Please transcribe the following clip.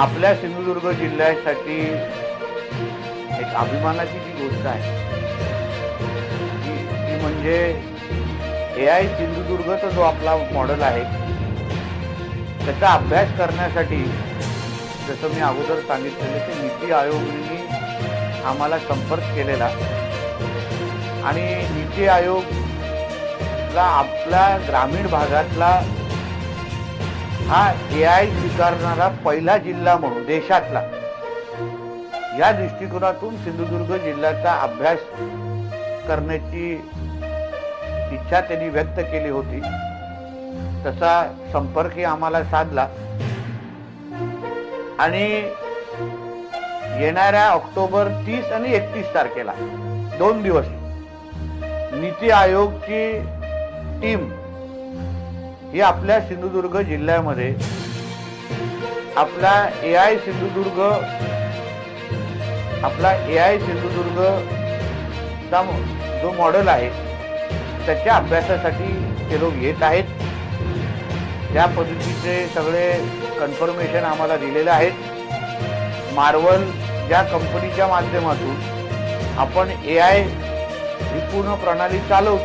आपल्या सिंधुदुर्ग जिल्ह्यासाठी एक अभिमानाची जी गोष्ट आहे ती म्हणजे ए आय सिंधुदुर्गचा जो आपला मॉडेल आहे त्याचा अभ्यास करण्यासाठी जसं मी अगोदर सांगितलेलं की नीती आयोगाने आम्हाला संपर्क केलेला. आणि नीती आयोगला आपल्या ग्रामीण भागातला हा ए आय स्वीकारणारा पहिला जिल्हा म्हणून देशातला. या दृष्टिकोनातून सिंधुदुर्ग जिल्ह्याचा अभ्यास करण्याची इच्छा त्यांनी व्यक्त केली होती. तसा संपर्कही आम्हाला साधला. आणि येणाऱ्या ऑक्टोबर तीस आणि एकतीस तारखेला दोन दिवस नीती आयोगची टीम ही आपल्या सिंधुदुर्ग जिल्ह्यामध्ये आपला ए आय सिंधुदुर्ग आपला ए आय सिंधुदुर्ग चा जो मॉडेल आहे त्याच्या अभ्यासासाठी ते लोक येत आहेत. त्या पद्धतीचे सगळे कन्फर्मेशन आम्हाला दिलेले आहेत. मार्वल या कंपनीच्या माध्यमातून आपण ए आय ही पूर्ण प्रणाली चालवतो.